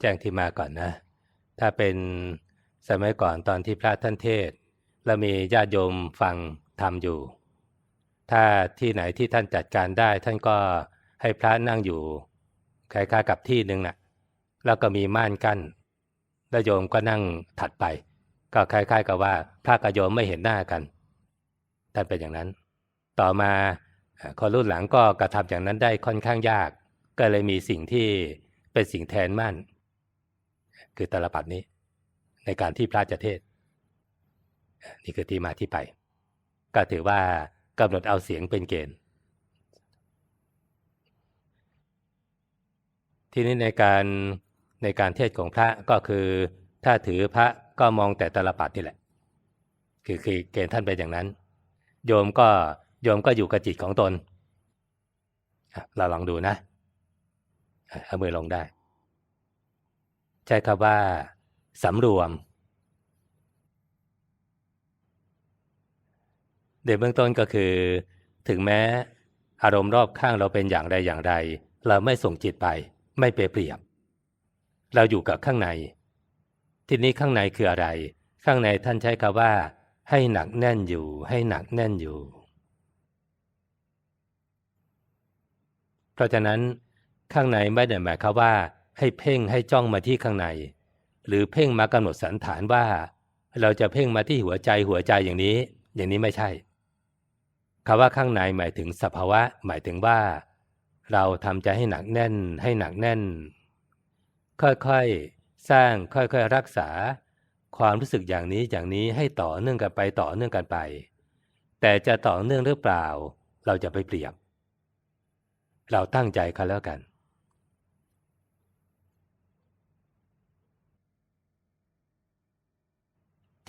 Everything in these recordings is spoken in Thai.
แจ้งที่มาก่อนนะ ถ้าเป็นสมัยก่อนตอนที่พระท่านเทศ แล้วมีญาติโยมฟังทำอยู่ ถ้าที่ไหนที่ท่านจัดการได้ ท่านก็ให้พระนั่งอยู่คล้ายๆกับที่หนึ่งนะ่ะ แล้วก็มีม่านกั้นแล้วโยมก็นั่งถัดไป ก็คล้ายๆกับว่าพระกับโยมไม่เห็นหน้ากัน ท่านเป็นอย่างนั้น ต่อมาคนรุ่นหลังก็กระทำอย่างนั้นได้ค่อนข้างยาก ก็เลยมีสิ่งที่เป็นสิ่งแทนมั่น คือตลปัดนี้ ในการที่พระจะเทศ นี่คือที่มาที่ไป ก็ถือว่ากำหนดเอาเสียงเป็นเกณฑ์ ทีนี้ในการในการเทศของพระก็คือ ถ้าถือพระก็มองแต่ตลปัดนี่แหละ คือคือเกณฑ์ท่านเป็นอย่างนั้น โยมก็โยมก็อยู่กับจิตของตนเราลองดูนะเอามือลงได้ ใช้คำว่าสำรวมเดี๋ยวเบื้องต้นก็คือ ถึงแม้อารมณ์รอบข้างเราเป็นอย่างใดอย่างใด เราไม่ส่งจิตไป ไม่เปรียบเปรียบ เราอยู่กับข้างใน ทีนี้ข้างในคืออะไร ข้างในท่านใช้คำว่า ให้หนักแน่นอยู่ ให้หนักแน่นอยู่ เพราะฉะนั้นข้างในไม่ได้หมายความว่า ให้เพ่งให้จ้องมาที่ข้างใน หรือเพ่งมากำหนดสันฐานว่า เราจะเพ่งมาที่หัวใจหัวใจอย่างนี้ อย่างนี้ไม่ใช่คำว่าข้างในหมายถึงสภาวะ หมายถึงว่า เราทำใจให้หนักแน่น ให้หนักแน่น ค่อยๆสร้างค่อยๆรักษา ความรู้สึกอย่างนี้อย่างนี้ให้ต่อเนื่องกันไปต่อเนื่องกันไป แต่จะต่อเนื่องหรือเปล่า เราจะไปเปรียบ เราตั้งใจกันแล้วกัน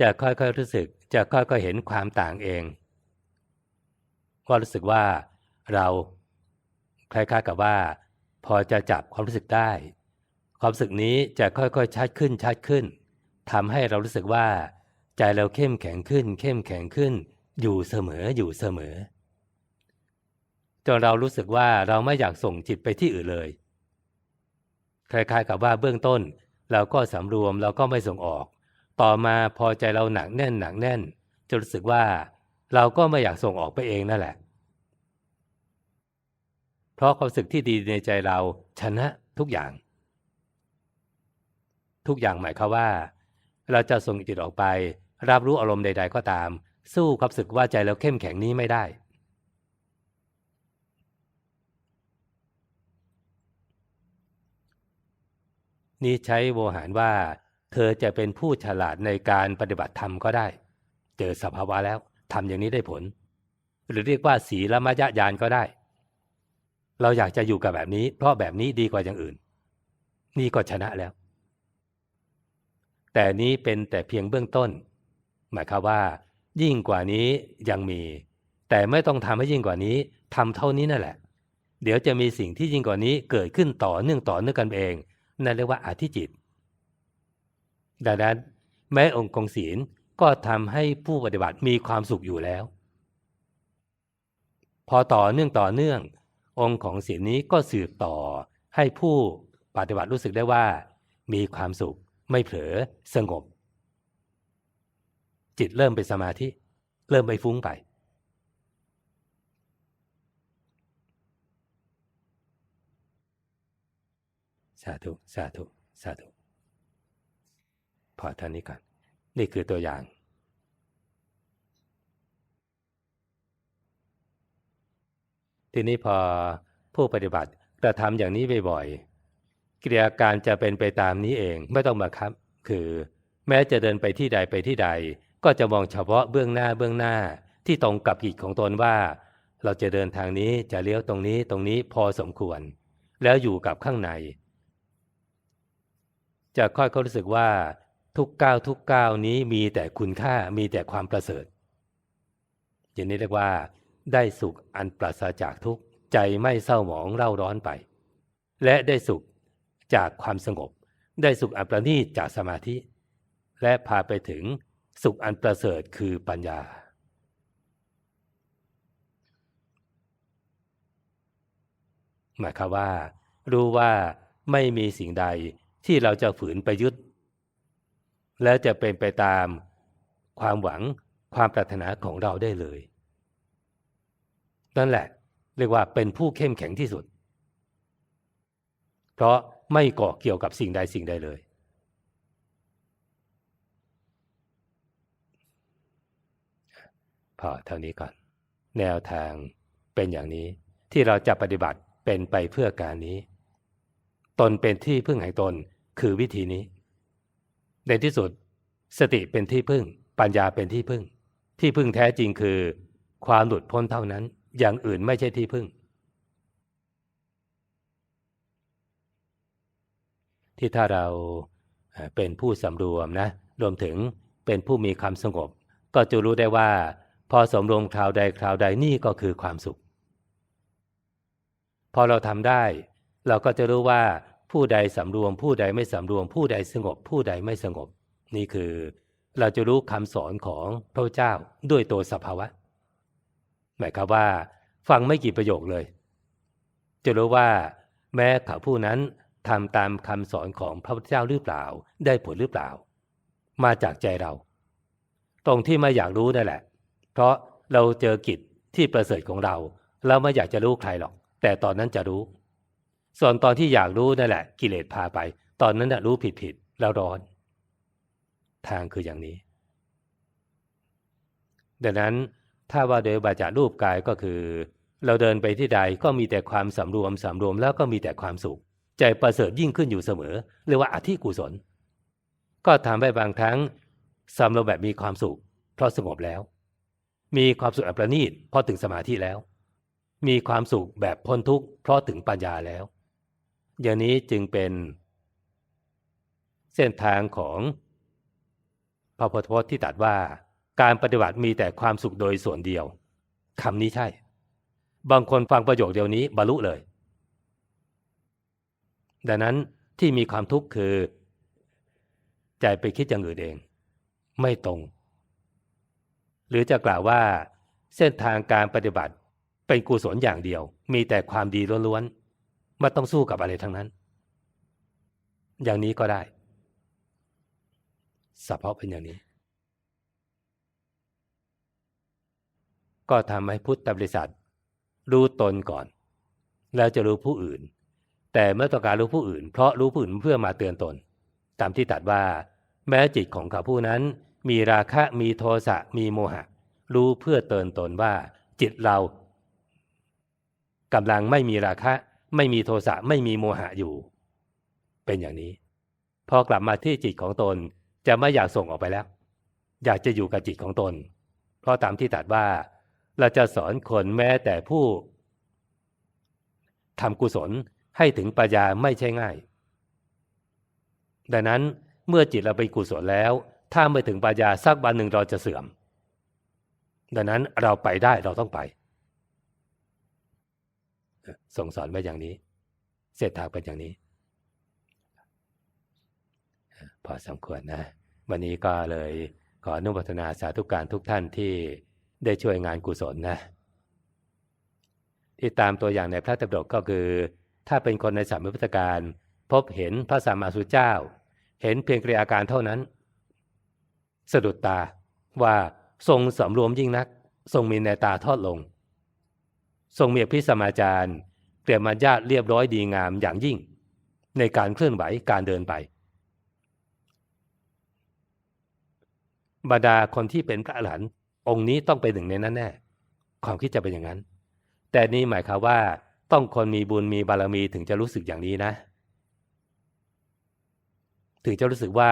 จะค่อยๆรู้สึกจะค่อยๆเห็นความต่างเอง ก็รู้สึกว่าเราคล้ายๆกับว่า พอจะจับความรู้สึกได้ ความรู้สึกนี้จะค่อยๆชัดขึ้นชัดขึ้นทำให้เรารู้สึกว่า ใจเราเข้มแข็งขึ้น เข้มแข็งขึ้น อยู่เสมออยู่เสมอจนเรารู้สึกว่าเราไม่อยากส่งจิตไปที่อื่นเลยคล้ายๆกับว่าเบื้องต้นเราก็สำรวมเราก็ไม่ส่งออก ต่อมาพอใจเราหนักแน่นหนักแน่นจะรู้สึกว่าเราก็ไม่อยากส่งออกไปเองนั่นแหละ เพราะความสึกที่ดีในใจเราชนะทุกอย่าง ทุกอย่างหมายความว่า เราจะส่งจิตออกไป รับรู้อารมณ์ใด ๆ ก็ตาม สู้ความสึกว่าใจเราเข้มแข็งนี้ไม่ได้นี่ใช้โวหารว่า เธอจะเป็นผู้ฉลาดในการปฏิบัติธรรมก็ได้ เจอสภาวะแล้วทำอย่างนี้ได้ผล หรือเรียกว่าสีละมยะยานก็ได้ เราอยากจะอยู่กับแบบนี้ เพราะแบบนี้ดีกว่าอย่างอื่น นี่ก็ชนะแล้ว แต่นี้เป็นแต่เพียงเบื้องต้น หมายความว่า ยิ่งกว่านี้ยังมี แต่ไม่ต้องทำให้ยิ่งกว่านี้ทำเท่านี้นั่นแหละ เดี๋ยวจะมีสิ่งที่ยิ่งกว่านี้เกิดขึ้นต่อเนื่องต่อเนื่องกันเองนั่นเรียกว่าอธิจิต ดังนั้นแม้องค์กงศีลก็ทำให้ผู้ปฏิบัติมีความสุขอยู่แล้ว พอต่อเนื่องต่อเนื่อง องค์ของศีลนี้ก็สืบต่อให้ผู้ปฏิบัติรู้สึกได้ว่า มีความสุขไม่เผลอสงบ จิตเริ่มเป็นสมาธิ เริ่มไปฟุ้งไป สาธุ สาธุ สาธุ พอเท่านนี้ก่อน นี่คือตัวอย่างทีนี้พอผู้ปฏิบัติกระทำอย่างนี้บ่อยๆกิริยาการจะเป็นไปตามนี้เองไม่ต้องบังคับ คือ แม้จะเดินไปที่ใดไปที่ใด ก็จะมองเฉพาะเบื้องหน้าเบื้องหน้าที่ตรงกับกิจของตนว่า เราจะเดินทางนี้จะเลี้ยวตรงนี้ตรงนี้พอสมควร แล้วอยู่กับข้างใน จะค่อยๆรู้สึกว่า ทุกก้าวทุกก้าวนี้มีแต่คุณค่ามีแต่ความประเสริฐ อย่างนี้เรียกว่า ได้สุขอันปราศจากทุกข์ใจไม่เศร้าหมองเร่าร้อนไป และได้สุขจากความสงบ ได้สุขอันประณีตจากสมาธิ และพาไปถึงสุขอันประเสริฐคือปัญญา หมายความว่า รู้ว่าไม่มีสิ่งใดที่เราจะฝืนไปยึด แล้วจะเป็นไปตามความหวังความปรารถนาของเราได้เลย นั่นแหละเรียกว่าเป็นผู้เข้มแข็งที่สุด เพราะไม่เกาะเกี่ยวกับสิ่งใดสิ่งใดเลย พอเท่านี้ก่อน แนวทางเป็นอย่างนี้ที่เราจะปฏิบัติเป็นไปเพื่อการนี้ ตนเป็นที่พึ่งแห่งตนคือวิธีนี้ ในที่สุด สติเป็นที่พึ่ง ปัญญาเป็นที่พึ่ง ที่พึ่งแท้จริงคือ ความหลุดพ้นเท่านั้น อย่างอื่นไม่ใช่ที่พึ่ง ที่ถ้าเราเป็นผู้สำรวมนะ รวมถึงเป็นผู้มีความสงบ ก็จะรู้ได้ว่า พอสมรวมคราวใดคราวใดนี่ก็คือความสุข พอเราทำได้ เราก็จะรู้ว่า ผู้ใดสำรวม ผู้ใดไม่สำรวม ผู้ใดสงบ ผู้ใดไม่สงบ นี่คือเราจะรู้คำสอนของพระเจ้าด้วยตัวสภาวะ หมายความว่า ฟังไม่กี่ประโยคเลย จะรู้ว่า แม้เขาผู้นั้นทำตามคำสอนของพระพุทธเจ้าหรือเปล่า ได้ผลหรือเปล่า มาจากใจเรา ตรงที่ไม่อยากรู้นั่นแหละ เพราะเราเจอกิจที่ประเสริฐของเรา เราไม่อยากจะรู้ใครหรอก แต่ตอนนั้นจะรู้ ส่วนตอนที่อยากรู้นั่นแหละ กิเลสพาไป ตอนนั้นนะรู้ผิดผิดแล้วร้อน ทางคืออย่างนี้ ดังนั้นถ้าว่าโดยบาจารูปกายก็คือ เราเดินไปที่ใดก็มีแต่ความสำรวมสำรวมแล้วก็มีแต่ความสุข ใจประเสริฐยิ่งขึ้นอยู่เสมอเรียกว่าอธิกุศล ก็ทำให้บางครั้งสำรวมแบบมีความสุข เพราะสงบแล้ว มีความสุขอัประณีตเพราะถึงสมาธิแล้ว มีความสุขแบบพ้นทุกข์เพราะถึงปัญญาแล้ว อย่างนี้จึงเป็น เส้นทางของพระพุทธพจน์ที่ตรัสว่าการปฏิบัติมีแต่ความสุขโดยส่วนเดียวคำนี้ใช่ บางคนฟังประโยคเดียวนี้บรรลุเลย ดังนั้นที่มีความทุกข์คือ ใจไปคิดอย่างอื่นเอง ไม่ตรง หรือจะกล่าวว่า เส้นทางการปฏิบัติเป็นกุศลอย่างเดียว มีแต่ความดีล้วนๆ ไม่ต้องสู้กับอะไรทั้งนั้น อย่างนี้ก็ได้สเพาะเป็นอย่างนี้ ก็ทำให้พุทธบริษัท รู้ตนก่อน แล้วจะรู้ผู้อื่น แต่เมื่อต้องการรู้ผู้อื่น เพราะรู้ผู้อื่นเพื่อมาเตือนตน ตามที่ตัดว่า แม้จิตของเขาผู้นั้น มีราคะมีโทสะมีโมหะ รู้เพื่อเตือนตนว่า จิตเรากำลังไม่มีราคะ ไม่มีโทสะไม่มีโมหะอยู่ เป็นอย่างนี้ พอกลับมาที่จิตของตนจะไม่อยากส่งออกไปแล้ว อยากจะอยู่กับจิตของตน เพราะตามที่ตัดว่า เราจะสอนคนแม้แต่ผู้ทำกุศลให้ถึงปัญญาไม่ใช่ง่าย ดังนั้นเมื่อจิตเราเป็นกุศลแล้ว ถ้าไม่ถึงปัญญาสักวันหนึ่งเราจะเสื่อม ดังนั้นเราไปได้เราต้องไป ส่งสอนไว้อย่างนี้เสร็จทางเป็นอย่างนี้ พอสมควรนะ วันนี้ก็เลยขออนุโมทนาสาธุการทุกท่านที่ได้ช่วยงานกุศลนะ ที่ตามตัวอย่างในพระตบดกก็คือ ถ้าเป็นคนในสามพุทธการ พบเห็นพระสัมมาสุเจ้า เห็นเพียงกริยาการเท่านั้น สะดุดตาว่าทรงสำรวมยิ่งนัก ทรงมีในตาทอดลง ทรงมีพิสมาจารเตรียมมาญาติเรียบร้อยดีงามอย่างยิ่ง ในการเคลื่อนไหวการเดินไปบรรดาคนที่เป็นพระอรหันต์องค์นี้ต้องเป็นหนึ่งในนั้นแน่ความคิดจะเป็นอย่างนั้น แต่นี่หมายความว่า ต้องคนมีบุญมีบารมีถึงจะรู้สึกอย่างนี้นะ ถึงจะรู้สึกว่า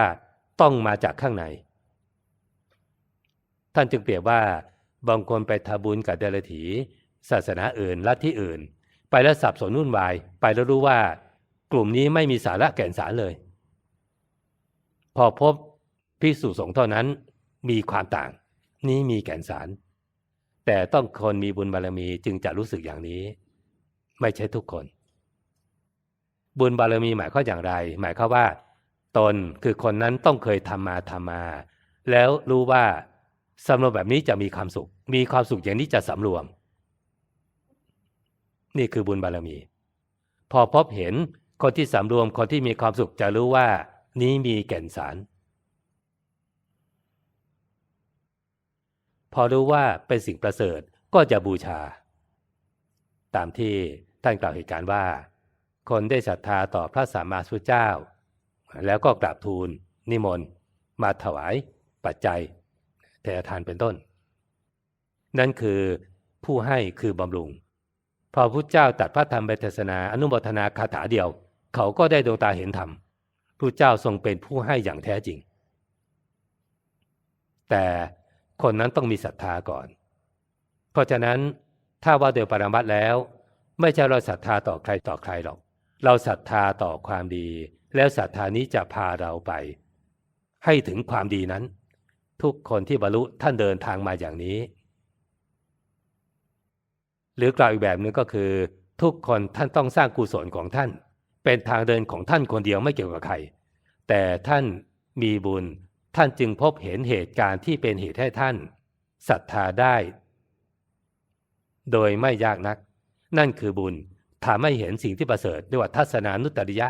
ต้องมาจากข้างใน ท่านจึงเปรียบว่าบางคนไปทำบุญกับเดรัจฉี ศาสนาอื่นลัทธิอื่น ไปแล้วสับสนวุ่นวาย ไปแล้วรู้ว่ากลุ่มนี้ไม่มีสาระแก่นสารเลย พอพบพิสูจสงเท่านั้นมีความต่าง นี้มีแก่นสาร แต่ต้องคนมีบุญบารมีจึงจะรู้สึกอย่างนี้ ไม่ใช่ทุกคน บุญบารมีหมายข้ออย่างไร หมายข้อว่า ตนคือคนนั้นต้องเคยทำมาทำมา แล้วรู้ว่าสำรวมแบบนี้จะมีความสุข มีความสุขอย่างนี้จะสำรวม นี่คือบุญบารมี พอพบเห็นคนที่สำรวมคนที่มีความสุขจะรู้ว่า นี้มีแก่นสาร พอรู้ว่าเป็นสิ่งประเสริฐก็จะบูชา ตามที่ท่านกล่าวเหตุการณ์ว่า คนได้ศรัทธาต่อพระสัมมาสัมพุทธเจ้า แล้วก็กราบทูล นิมนต์ มาถวาย ปัจจัยแต่ทานเป็นต้น นั่นคือผู้ให้คือบำรุง พอพุทธเจ้าตัดพระธรรมเทศนาอนุโมทนาคาถาเดียว เขาก็ได้ดวงตาเห็นธรรมพระเจ้าทรงเป็นผู้ให้อย่างแท้จริง แต่คนนั้นต้องมีศรัทธาก่อน เพราะฉะนั้นถ้าว่าโดยปรมัตแล้ว ไม่ใช่เราศรัทธาต่อใครต่อใครหรอก เราศรัทธาต่อความดี แล้วศรัทธานี้จะพาเราไป ให้ถึงความดีนั้น ทุกคนที่บรรลุท่านเดินทางมาอย่างนี้ หรือกล่าวอีกแบบหนึ่งก็คือ ทุกคนท่านต้องสร้างกุศลของท่าน เป็นทางเดินของท่านคนเดียวไม่เกี่ยวกับใคร แต่ท่านมีบุญท่านจึงพบเห็นเหตุการณ์ที่เป็นเหตุให้ท่านศรัทธาได้ โดยไม่ยากนัก นั่นคือบุญทำให้เห็นสิ่งที่ประเสริฐด้วยว่าทัศนานุตตริยะ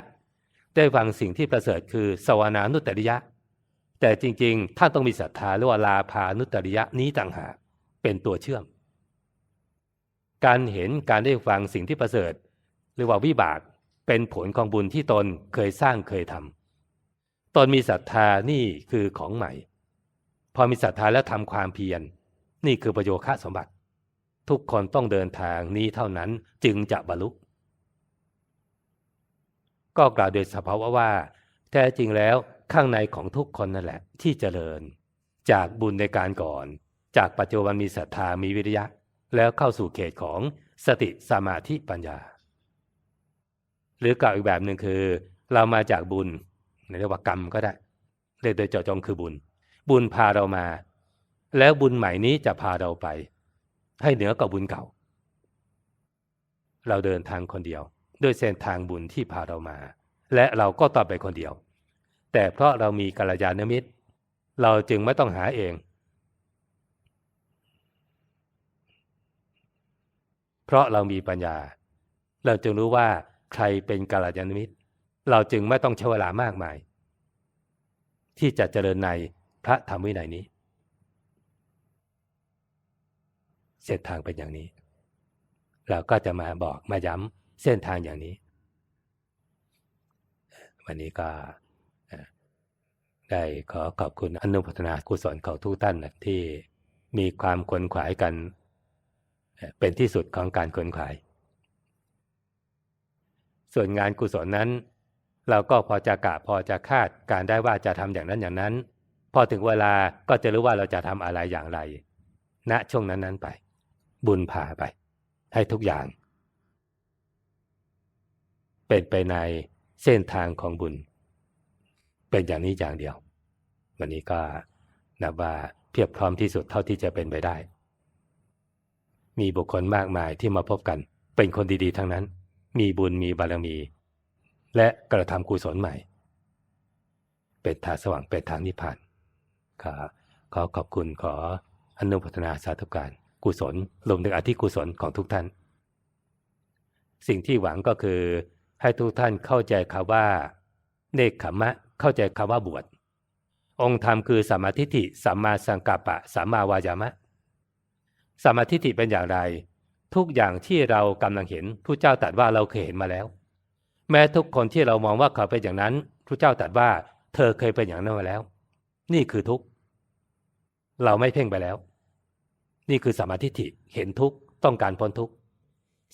ได้ฟังสิ่งที่ประเสริฐคือสวนานุตตริยะ แต่จริงๆ ท่านต้องมีศรัทธาหรือว่าลาภานุตตริยะนี้ต่างหากเป็นตัวเชื่อม การเห็นการได้ฟังสิ่งที่ประเสริฐ หรือว่าวิบากเป็นผลของบุญที่ตนเคยสร้างเคยทำตนมีศรัทธานี่คือของใหม่ พอมีศรัทธาแล้วทำความเพียรนี่คือประโยคะสมบัติ ทุกคนต้องเดินทางนี้เท่านั้นจึงจะบรรลุก็กล่าวโดยสภาวะว่า แท้จริงแล้วข้างในของทุกคนนั่นแหละ ที่เจริญ จากบุญในการก่อน จากปัจจุบันมีศรัทธามีวิริยะ แล้วเข้าสู่เขตของสติสมาธิปัญญา หรือกล่าวอีกแบบหนึ่งคือ เรามาจากบุญเรียกว่ากรรมก็ได้เรียกโดยเจาะจงคือบุญ บุญพาเรามา แล้วบุญใหม่นี้จะพาเราไป ให้เหนือกว่าบุญเก่า เราเดินทางคนเดียว ด้วยเส้นทางบุญที่พาเรามา และเราก็ต่อไปคนเดียว แต่เพราะเรามีกัลยาณมิตร เราจึงไม่ต้องหาเอง เพราะเรามีปัญญา เราจึงรู้ว่าใครเป็นกัลยาณมิตร เราจึงไม่ต้องใช้เวลามากมาย ที่จะเจริญในพระธรรมวินัยนี้ เส้นทางเป็นอย่างนี้ เราก็จะมาบอกมาย้ำเส้นทางอย่างนี้ วันนี้ก็ได้ขอขอบคุณอนุพัฒนากุศลของทุกท่านที่มีความขวนขวายกัน เป็นที่สุดของการขนขวาย ส่วนงานกุศลนั้น เราก็พอจะกะพอจะคาดการได้ว่าจะทำอย่างนั้นอย่างนั้น พอถึงเวลาก็จะรู้ว่าเราจะทำอะไรอย่างไรณนะช่วงนั้นนั้นไป บุญพาไป ให้ทุกอย่าง เป็นไปในเส้นทางของบุญ เป็นอย่างนี้อย่างเดียว วันนี้ก็นับว่าเพียบพร้อมที่สุดเท่าที่จะเป็นไปได้ มีบุคคลมากมายที่มาพบกัน เป็นคนดีๆ ทั้งนั้น มีบุญมีบารมี และกระทำกุศลใหม่ เป็นทางสว่างเป็นทางนิพพานขอขอขอบคุณขออนุพัฒนาสาธุการกุศลรวมถึงอธิกุศลของทุกท่าน สิ่งที่หวังก็คือให้ทุกท่านเข้าใจคำว่าเนคขมะ เข้าใจคำว่าบวชองค์ธรรมคือสัมมาทิฏฐิสัมมาสังกัปปะสัมมาวายามะ สมาทิฏฐิเป็นอย่างไร ทุกอย่างที่เรากำลังเห็นผู้เจ้าตรัสว่าเราเคยเห็นมาแล้ว แม้ทุกคนที่เรามองว่าเขาเป็นอย่างนั้นพระเจ้าตรัสว่า เธอเคยเป็นอย่างนั้นมาแล้ว นี่คือทุกเราไม่เพ่งไปแล้ว นี่คือสมาธิิเห็นทุกต้องการพ้นทุก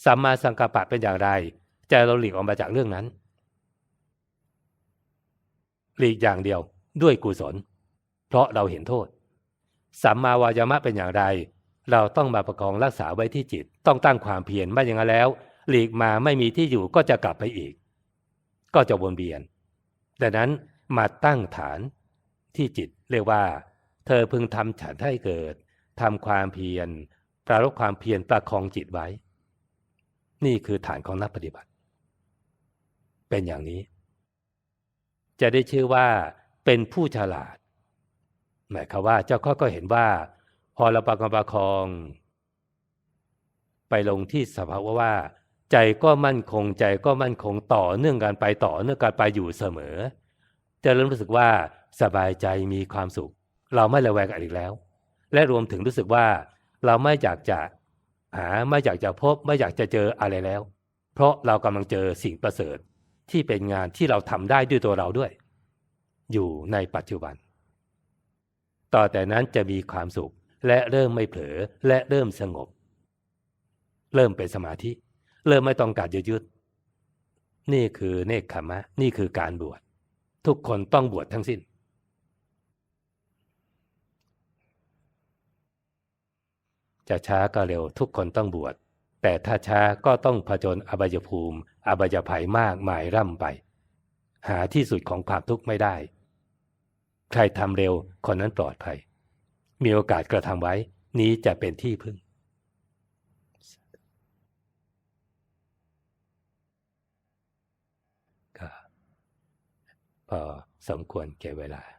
สัมมาสังกัปปะเป็นอย่างไรใจเราหลีกออกมาจากเรื่องนั้นหลีกอย่างเดียวด้วยกุศล เพราะเราเห็นโทษสัมมาวายามะเป็นอย่างไร เราต้องมาประคองรักษาไว้ที่จิต ต้องตั้งความเพียรไม่อย่างนั้นแล้ว หลีกมาไม่มีที่อยู่ก็จะกลับไปอีก ก็จะวนเวียนดังนั้นมาตั้งฐานที่จิตเรียกว่า เธอพึงทำฉันให้เกิดทำความเพียรปรารบความเพียรประคองจิตไว้ นี่คือฐานของนักปฏิบัติ เป็นอย่างนี้ จะได้ชื่อว่าเป็นผู้ฉลาดหมายความว่าเจ้าข้อก็เห็นว่า พอเราประคองประคอง ไปลงที่สภาวะว่า ใจก็มั่นคงใจก็มั่นคงต่อเนื่องกันไปต่อเนื่องกันไปอยู่เสมอ จะเริ่มรู้สึกว่าสบายใจมีความสุข เราไม่ระแวงอะไรอีกแล้ว และรวมถึงรู้สึกว่าเราไม่อยากจะหาไม่อยากจะพบไม่อยากจะเจออะไรแล้ว เพราะเรากำลังเจอสิ่งประเสริฐที่เป็นงานที่เราทำได้ด้วยตัวเราด้วย อยู่ในปัจจุบัน ต่อแต่นั้นจะมีความสุข และเริ่มไม่เผลอและเริ่มสงบ เริ่มเป็นสมาธิ เริ่มไม่ต้องการจะยึดนี่คือเนคขมะ นี่คือการบวชทุกคนต้องบวชทั้งสิ้น จะช้าก็เร็วทุกคนต้องบวชแต่ถ้าช้าก็ต้องผจญอบายภูมิ อบายภัยมากมายร่ำไป หาที่สุดของความทุกข์ไม่ได้ ใครทำเร็วคนนั้นปลอดภัย มีโอกาสกระทำไว้ นี้จะเป็นที่พึ่ง ก็พอสมควรแก่เวลา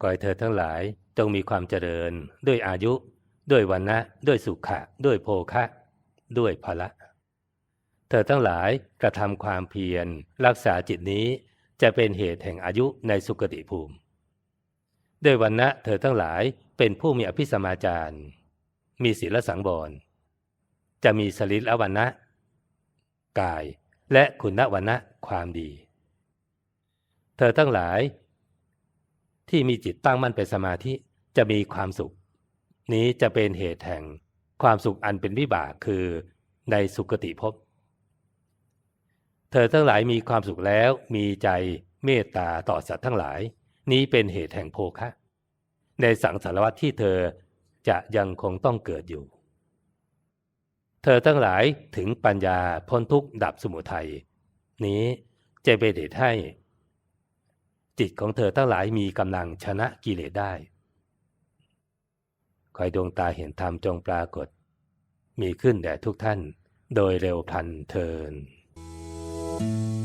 ขอให้เธอทั้งหลายจงมีความเจริญ ด้วยอายุ ด้วยวันนะด้วยสุขะ ด้วยโภคะ ด้วยพละ เธอทั้งหลายกระทำความเพียร รักษาจิตนี้จะเป็นเหตุแห่งอายุในสุคติภูมิ ด้วยวันนะเธอทั้งหลายเป็นผู้มีอภิสมาจารมีศีลสังวรจะมีสลิละวันนะกายและคุณวันนะความดี เธอทั้งหลาย ที่มีจิตตั้งมั่นเป็นสมาธิจะมีความสุข นี้จะเป็นเหตุแห่งความสุขอันเป็นวิบากคือในสุคติภพเธอทั้งหลายมีความสุขแล้วมีใจเมตตาต่อสัตว์ทั้งหลาย นี้เป็นเหตุแห่งโภคะ ในสังสารวัตที่เธอจะยังคงต้องเกิดอยู่ เธอทั้งหลายถึงปัญญาพ้นทุกข์ดับสมุทัยนี้จะเป็นเหตุให้ จิตของเธอทั้งหลายมีกำลังชนะกิเลสได้คอยดวงตาเห็นธรรมจงปรากฏ มีขึ้นแด่ทุกท่าน โดยเร็วพันเทิน thank you